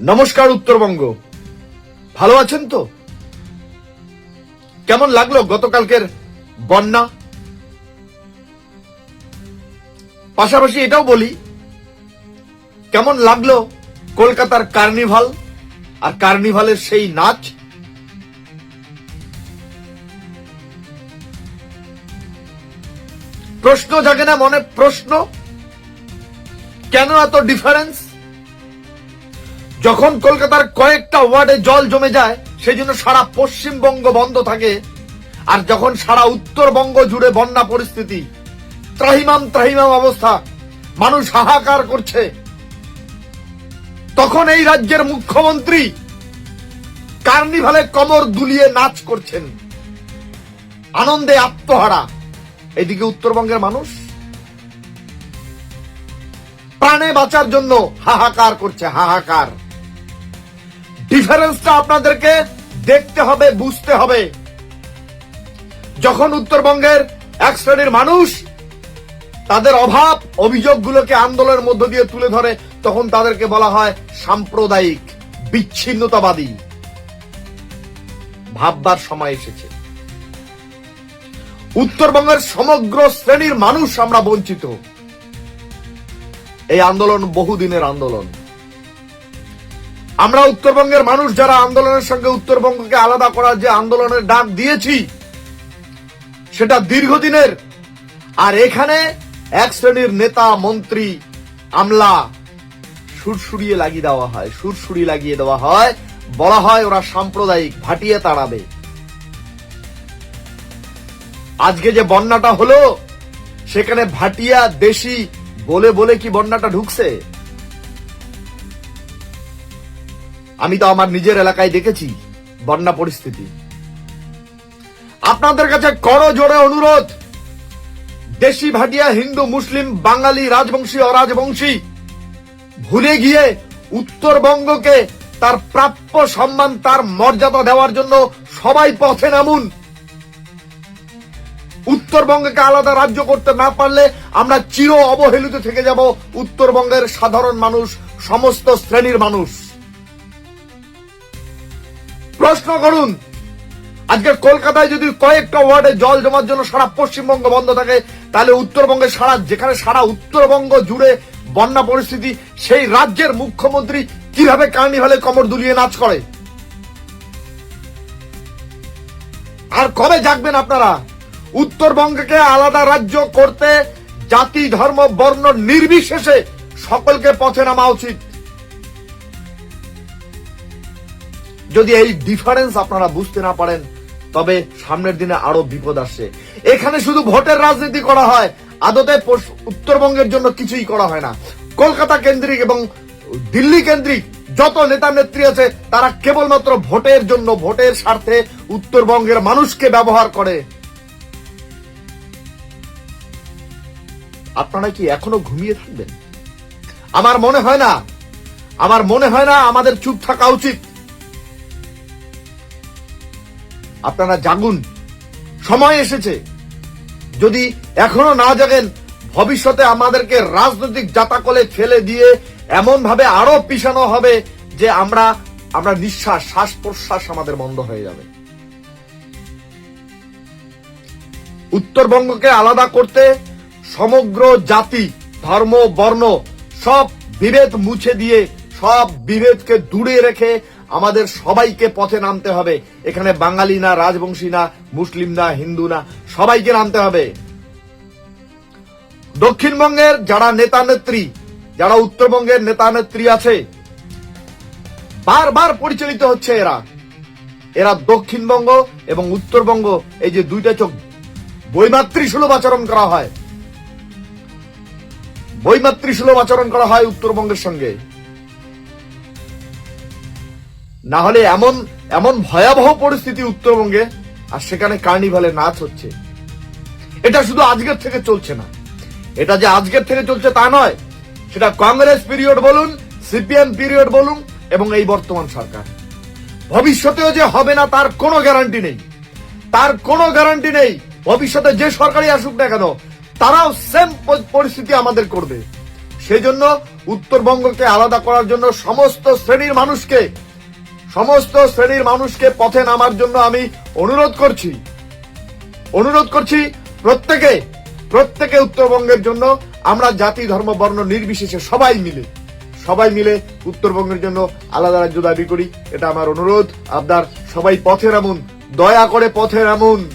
নমস্কার, উত্তরবঙ্গ। ভালো আছেন তো? কেমন লাগল গতকালকের বন্যা? পাশাপাশি এটাও বলি, কেমন লাগল কলকাতার কার্নিভাল আর কার্নিভালের সেই নাচ? প্রশ্ন জাগে না, মনে প্রশ্ন। কেন এত ডিফারেন্স যখন কলকাতার কয়েকটা ওয়ার্ডে জল জমে যায় সেই জন্য সারা পশ্চিমবঙ্গ বন্ধ থাকে। আর যখন সারা উত্তরবঙ্গ জুড়ে বন্যা পরিস্থিতি, ত্রাহিমাম ত্রাহিমাম অবস্থা, মানুষ হাহাকার করছে। তখন এই রাজ্যের মুখ্যমন্ত্রী কার্নিভালে কমর দুলিয়ে নাচ করছেন। আনন্দে আত্মহারা। এদিকে উত্তরবঙ্গের মানুষ প্রাণে বাঁচার জন্য হাহাকার করছে, হাহাকার। ডিফারেন্সটা আপনাদেরকে দেখতে হবে, বুঝতে হবে। যখন উত্তরবঙ্গের এক শ্রেণির মানুষ তাদের অভাব অভিযোগগুলোকে আন্দোলনের মধ্য দিয়ে তুলে ধরে, তখন তাদেরকে বলা হয় সাম্প্রদায়িক বিচ্ছিন্নতাবাদী। ভাববার সময় এসেছে। উত্তরবঙ্গের সমগ্র শ্রেণির মানুষ আমরা বঞ্চিত। এই আন্দোলন বহুদিনের আন্দোলন। আমরা উত্তরবঙ্গের মানুষ যারা আন্দোলনের সঙ্গে উত্তরবঙ্গকে আলাদা করার যে আন্দোলনের ডাক দিয়েছি, সেটা দীর্ঘদিনের। আর এখানে এক শ্রেণির নেতা, মন্ত্রী, আমলা সুরসুরিয়ে লাগিয়ে দেওয়া হয় সুরসুরি লাগিয়ে দেওয়া হয়। বলা হয় ওরা সাম্প্রদায়িক, ভাটিয়ে তাড়াবে। আজকে যে বন্যাটা হলো, সেখানে ভাটিয়া দেশি বলে বলে কি বন্যাটা ঢুকছে? আমি তো আমার নিজের এলাকায় দেখেছি, বন্যা পরিস্থিতি। আপনাদের কাছে কর জোরে অনুরোধ, দেশি ভাটিয়া হিন্দু, মুসলিম, বাঙালি, রাজবংশী, অরাজবংশী, ভুলে গিয়ে উত্তরবঙ্গকে তার প্রাপ্য সম্মান, তার মর্যাদা দেওয়ার জন্য সবাই পথে নামুন। উত্তরবঙ্গকে আলাদা রাজ্য করতে না পারলে আমরা চির অবহেলিত থেকে যাব। উত্তরবঙ্গের সাধারণ মানুষ, সমস্ত শ্রেণির মানুষ। প্রশ্ন করুন। আজকে কলকাতায় যদি কয়েকটা ওয়ার্ডে জল জমার জন্য সারা পশ্চিমবঙ্গ বন্ধ থাকে, তাহলে উত্তরবঙ্গে সারা, যেখানে সারা উত্তরবঙ্গ জুড়ে বন্যা পরিস্থিতি, সেই রাজ্যের মুখ্যমন্ত্রী কীভাবে কার্নিভালে কমর দুলিয়ে নাচ করে? আর কবে জাগবেন আপনারা? উত্তরবঙ্গকে আলাদা রাজ্য করতে জাতি, ধর্ম, বর্ণ নির্বিশেষে সকলকে পথে নামা উচিত। যদি এই ডিফারেন্স আপনারা বুঝতে না পারেন, তবে সামনের দিনে আরও বিপদ আসছে। এখানে শুধু ভোটের রাজনীতি করা হয়, আদতে উত্তরবঙ্গের জন্য কিছুই করা হয় না। কলকাতা কেন্দ্রিক এবং দিল্লি কেন্দ্রিক যত নেতা নেত্রী আছে, তারা কেবলমাত্র ভোটের জন্য, ভোটের স্বার্থে উত্তরবঙ্গের মানুষকে ব্যবহার করে। আপনারা কি এখনও ঘুমিয়ে থাকবেন? আমার মনে হয় না, আমার মনে হয় না আমাদের চুপ থাকা উচিত। আপনারা জাগুন। সময় এসেছে। যদি এখনও না জাগেন, ভবিষ্যতে আমাদেরকে রাজনৈতিক জাতাকলে ফেলে দিয়ে এমন ভাবে আরও পিছানো হবে যে আমরা আমরা নিঃশ্বাস শ্বাস প্রশ্বাস আমাদের বন্ধ হয়ে যাবে। উত্তরবঙ্গকে আলাদা করতে সমগ্র জাতি, ধর্ম, বর্ণ সব বিভেদ মুছে দিয়ে, সব বিভেদকে দূরে রেখে আমাদের সবাইকে পথে নামতে হবে। এখানে বাঙালি না, রাজবংশী না, মুসলিম না, হিন্দু না, সবাইকে নামতে হবে। দক্ষিণবঙ্গের যারা নেতা নেত্রী, যারা উত্তরবঙ্গের নেতা নেত্রী আছে, বারবার পরিচালিত হচ্ছে এরা। এরা দক্ষিণবঙ্গ এবং উত্তরবঙ্গ, এই যে দুইটা চোখ বৈমাতৃ সুলভ আচরণ করা হয়। বৈমাতৃ সুলভ আচরণ করা হয় উত্তরবঙ্গের সঙ্গে। না হলে এমন এমন ভয়াবহ পরিস্থিতি উত্তরবঙ্গে আর সেখানে কার্নিভালে নাচ হচ্ছে। এটা শুধু আজকের থেকে চলছে না। এটা যে আজকের থেকে চলছে তা নয়, সেটা কংগ্রেস পিরিয়ড বলুন, সিপিএম পিরিয়ড বলুন এবং এই বর্তমান সরকার। ভবিষ্যতেও যে হবে না তার কোনো গ্যারান্টি নেই। তার কোনো গ্যারান্টি নেই ভবিষ্যতে যে সরকারই আসুক না কেন, তারাও সেম পরিস্থিতি আমাদের করবে। সেই জন্য উত্তরবঙ্গকে আলাদা করার জন্য সমস্ত শ্রেণির মানুষকে সমস্ত শ্রেণির মানুষকে পথে নামার জন্য আমি অনুরোধ করছি। অনুরোধ করছি প্রত্যেকে প্রত্যেকে উত্তরবঙ্গের জন্য আমরা জাতি, ধর্ম, বর্ণ নির্বিশেষে সবাই মিলে সবাই মিলে উত্তরবঙ্গের জন্য আলাদা রাজ্য দাবি করি। এটা আমার অনুরোধ। আপনার সবাই পথে নামুন। দয়া করে পথে নামুন।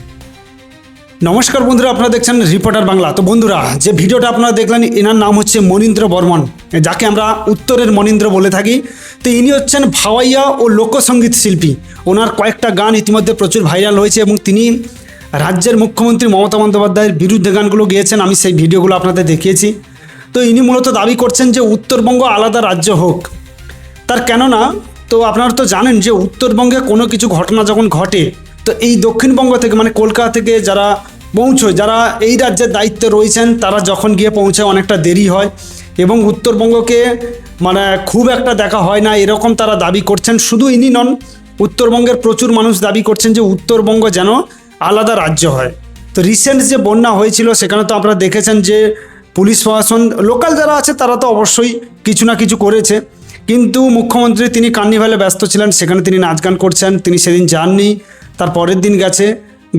নমস্কার বন্ধুরা, আপনারা দেখছেন রিপোর্টার বাংলা। তো বন্ধুরা, যে ভিডিওটা আপনারা দেখলেন, এনার নাম হচ্ছে মনীন্দ্র বর্মন। যাকে আমরা উত্তরের মনীন্দ্র বলে থাকি। তো ইনি হচ্ছেন ভাওয়াইয়া ও লোকসঙ্গীত শিল্পী। ওনার কয়েকটা গান ইতিমধ্যে প্রচুর ভাইরাল হয়েছে এবং তিনি রাজ্যের মুখ্যমন্ত্রী মমতা বন্দ্যোপাধ্যায়ের বিরুদ্ধে গানগুলো গিয়েছেন। আমি সেই ভিডিওগুলো আপনাদের দেখিয়েছি। তো ইনি মূলত দাবি করছেন যে, উত্তরবঙ্গ আলাদা রাজ্য হোক। তার কেননা, তো আপনারা তো জানেন যে, উত্তরবঙ্গে কোনো কিছু ঘটনা যখন ঘটে তো এই দক্ষিণবঙ্গ থেকে মানে কলকাতা থেকে যারা পৌঁছয়, যারা এই রাজ্যের দায়িত্বে রয়েছেন, তারা যখন গিয়ে পৌঁছায় অনেকটা দেরি হয় এবং উত্তরবঙ্গকে মানে খুব একটা দেখা হয় না, এরকম তারা দাবি করছেন, শুধু ইনি নন, উত্তরবঙ্গের প্রচুর মানুষ দাবি করছেন যে উত্তরবঙ্গ যেন আলাদা রাজ্য হয়। তো রিসেন্ট যে বন্যা হয়েছিল, সেখানে তো আপনারা দেখেছেন যে পুলিশ প্রশাসন, লোকাল যারা আছে, তারা তো অবশ্যই কিছু না কিছু করেছে। কিন্তু মুখ্যমন্ত্রী তিনি কার্নিভালে ব্যস্ত ছিলেন, সেখানে তিনি নাচ গান করছেন, তিনি সেদিন যাননি, তার পরের দিন গেছে,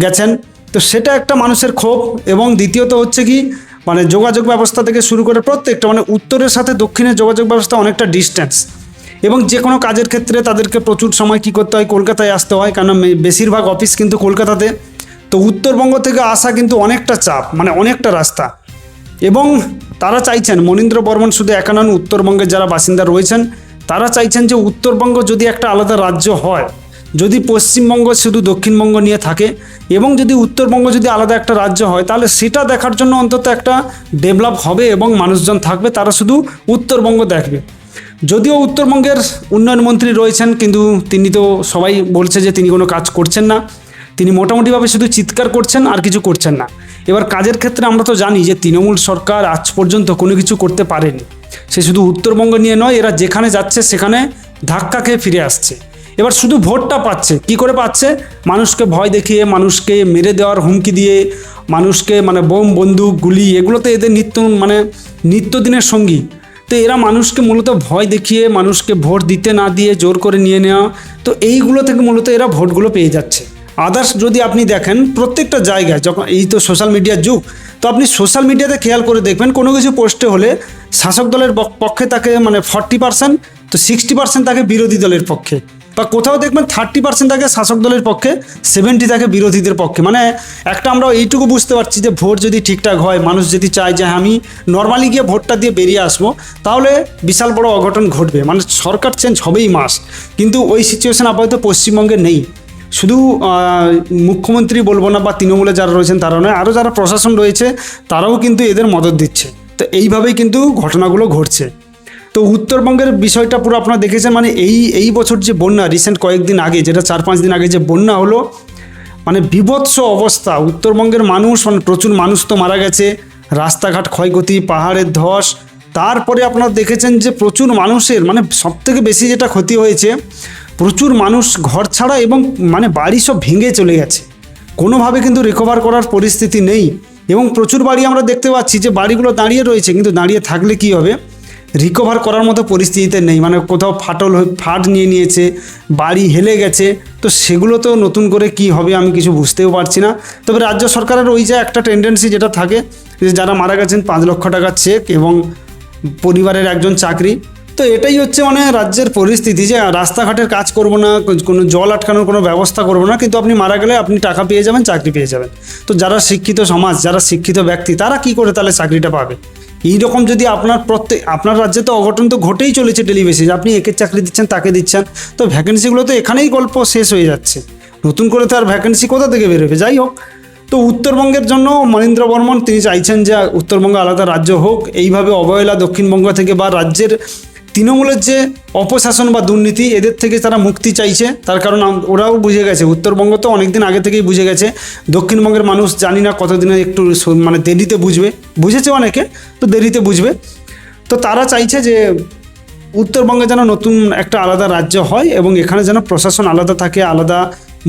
গেছেন। তো সেটা একটা মানুষের ক্ষোভ এবং দ্বিতীয়ত হচ্ছে কি মানে যোগাযোগ ব্যবস্থা থেকে শুরু করে প্রত্যেকটা মানে উত্তরের সাথে দক্ষিণের যোগাযোগ ব্যবস্থা অনেকটা ডিস্ট্যান্স। এবং যে কোনো কাজের ক্ষেত্রে তাদেরকে প্রচুর সময় কী করতে হয়, কলকাতায় আসতে হয় কারণ বেশিরভাগ অফিস কিন্তু কলকাতাতে। তো উত্তরবঙ্গ থেকে আসা কিন্তু অনেকটা চাপ মানে অনেকটা রাস্তা। এবং তারা চাইছেন, মনীন্দ্র বর্মন শুধু একা নন, উত্তরবঙ্গের যারা বাসিন্দা রয়েছেন, তারা চাইছেন যে উত্তরবঙ্গ যদি একটা আলাদা রাজ্য হয়, যদি পশ্চিমবঙ্গ শুধু দক্ষিণবঙ্গ নিয়ে থাকে এবং যদি উত্তরবঙ্গ যদি আলাদা একটা রাজ্য হয়, তাহলে সেটা দেখার জন্য অন্তত একটা ডেভেলপ হবে এবং মানুষজন থাকবে, তারা শুধু উত্তরবঙ্গ দেখবে। যদিও উত্তরবঙ্গের উন্নয়ন মন্ত্রী রয়েছেন, কিন্তু তিনি তো সবাই বলছে যে তিনি কোনো কাজ করছেন না। তিনি মোটামুটিভাবে শুধু চিৎকার করছেন আর কিছু করছেন না। এবার কাজের ক্ষেত্রে আমরা তো জানি যে তৃণমূল সরকার আজ পর্যন্ত কোনো কিছু করতে পারেনি। সে শুধু উত্তরবঙ্গ নিয়ে নয়, এরা যেখানে যাচ্ছে সেখানে ধাক্কা খেয়ে ফিরে আসছে। এবার শুধু ভোটটা পাচ্ছে, কি করে পাচ্ছে? মানুষকে ভয় দেখিয়ে, মানুষকে মেরে দেওয়ার হুমকি দিয়ে, মানুষকে মানে বোম, বন্দুক, গুলি এগুলো তো এদের নিত্য মানে নিত্যদিনের সঙ্গী। তো এরা মানুষকে মূলত ভয় দেখিয়ে, মানুষকে ভোট দিতে না দিয়ে জোর করে নিয়ে নেওয়া, তো এইগুলো থেকে মূলত এরা ভোটগুলো পেয়ে যাচ্ছে। আদার্স যদি আপনি দেখেন প্রত্যেকটা জায়গায় যখন এই তো সোশ্যাল মিডিয়ার যুগ তো আপনি সোশ্যাল মিডিয়াতে খেয়াল করে দেখবেন কোনো কিছু পোস্টে হলে শাসক দলের পক্ষে তাকে মানে ফর্টি পার্সেন্ট তো সিক্সটি পার্সেন্ট তাকে বিরোধী দলের পক্ষে। বা কোথাও দেখবেন থার্টি পার্সেন্ট থাকে শাসক দলের পক্ষে সেভেন্টি থাকে বিরোধীদের পক্ষে। মানে একটা আমরা এইটুকু বুঝতে পারছি যে ভোট যদি ঠিকঠাক হয় মানুষ যদি চায় যে হ্যাঁ, আমি নর্মালি গিয়ে ভোটটা দিয়ে বেরিয়ে আসব তাহলে বিশাল বড় অঘটন ঘটবে। মানে সরকার চেঞ্জ হবেই মাস কিন্তু ওই সিচুয়েশান আপাতত পশ্চিমবঙ্গে নেই। শুধু মুখ্যমন্ত্রী বলব না বা তৃণমূলে যারা রয়েছেন তারা নয় আরও যারা প্রশাসন রয়েছে, তারাও কিন্তু এদের মদত দিচ্ছে। তো এইভাবেই কিন্তু ঘটনাগুলো ঘটছে। তো উত্তরবঙ্গের বিষয়টা পুরো আপনারা দেখেছেন মানে এই এই বছর যে বন্যা রিসেন্ট কয়েকদিন আগে, যেটা চার পাঁচ দিন আগে যে বন্যা হলো মানে বিভৎস অবস্থা। উত্তরবঙ্গের মানুষ মানে প্রচুর মানুষ তো মারা গেছে, রাস্তাঘাট ক্ষয়ক্ষতি, পাহাড়ের ধস, তারপরে আপনারা দেখেছেন যে প্রচুর মানুষের মানে সবথেকে বেশি যেটা ক্ষতি হয়েছে প্রচুর মানুষ ঘর ছাড়া এবং মানে বাড়ি সব ভেঙে চলে গেছে। কোনোভাবে কিন্তু রিকভার করার পরিস্থিতি নেই এবং প্রচুর বাড়ি আমরা দেখতে পাচ্ছি যে বাড়িগুলো দাঁড়িয়ে রয়েছে, কিন্তু দাঁড়িয়ে থাকলে কি হবে? রিকভার করার মতো পরিস্থিতিতে নেই। মানে কোথাও ফাটল ফাট নিয়ে নিয়েছে, বাড়ি হেলে গেছে, তো সেগুলো তো নতুন করে কি হবে আমি কিছু বুঝতেও পারছি না। তবে রাজ্য সরকারের ওই যে একটা টেন্ডেন্সি যেটা থাকে, যে যারা মারা গেছেন পাঁচ লক্ষ টাকার চেক এবং পরিবারের একজন চাকরি তো এটাই হচ্ছে মানে রাজ্যের পরিস্থিতি যে রাস্তাঘাটের কাজ করব না, কোনো জল আটকানোর কোনো ব্যবস্থা করব না, কিন্তু আপনি মারা গেলে আপনি টাকা পেয়ে যাবেন, চাকরি পেয়ে যাবেন। তো যারা শিক্ষিত সমাজ, যারা শিক্ষিত ব্যক্তি, তারা কি করে তাহলে চাকরিটা পাবে? এইরকম যদি আপনার প্রত্যেক, আপনার রাজ্যে তো অঘটন তো ঘটেই চলেছে বেসিস আপনি একে চাকরি দিচ্ছেন, তাকে দিচ্ছেন, তো ভ্যাকেন্সিগুলো তো এখানেই গল্প শেষ হয়ে যাচ্ছে। নতুন করে তো আর ভ্যাকেন্সি কোথা থেকে বেরোবে? যাই হোক। তো উত্তরবঙ্গের জন্য মনীন্দ্র বর্মন, তিনি চাইছেন যে উত্তরবঙ্গ আলাদা রাজ্য হোক, এইভাবে অবহেলা দক্ষিণবঙ্গ থেকে বা রাজ্যের তৃণমূলের যে অপশাসন বা দুর্নীতি, এদের থেকে তারা মুক্তি চাইছে। তার কারণ ওরাও বুঝে গেছে। উত্তরবঙ্গ তো অনেকদিন আগে থেকেই বুঝে গেছে। দক্ষিণবঙ্গের মানুষ জানি না কতদিনে একটু মানে দেরিতে বুঝবে। বুঝেছে অনেকে, তো দেরিতে বুঝবে। তো তারা চাইছে যে উত্তরবঙ্গে যেন নতুন একটা আলাদা রাজ্য হয় এবং এখানে যেন প্রশাসন আলাদা থাকে, আলাদা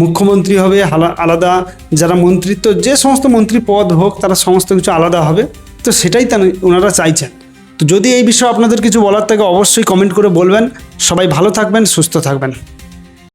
মুখ্যমন্ত্রী হবে আলাদা যারা মন্ত্রিত্ব, যে সমস্ত মন্ত্রী পদ হোক, তারা সমস্ত কিছু আলাদা হবে। তো সেটাই তা ওনারা চাইছেন। তো যদি এই বিষয়ে আপনাদের কিছু বলার থাকে, অবশ্যই কমেন্ট করে বলবেন। সবাই ভালো থাকবেন, সুস্থ থাকবেন।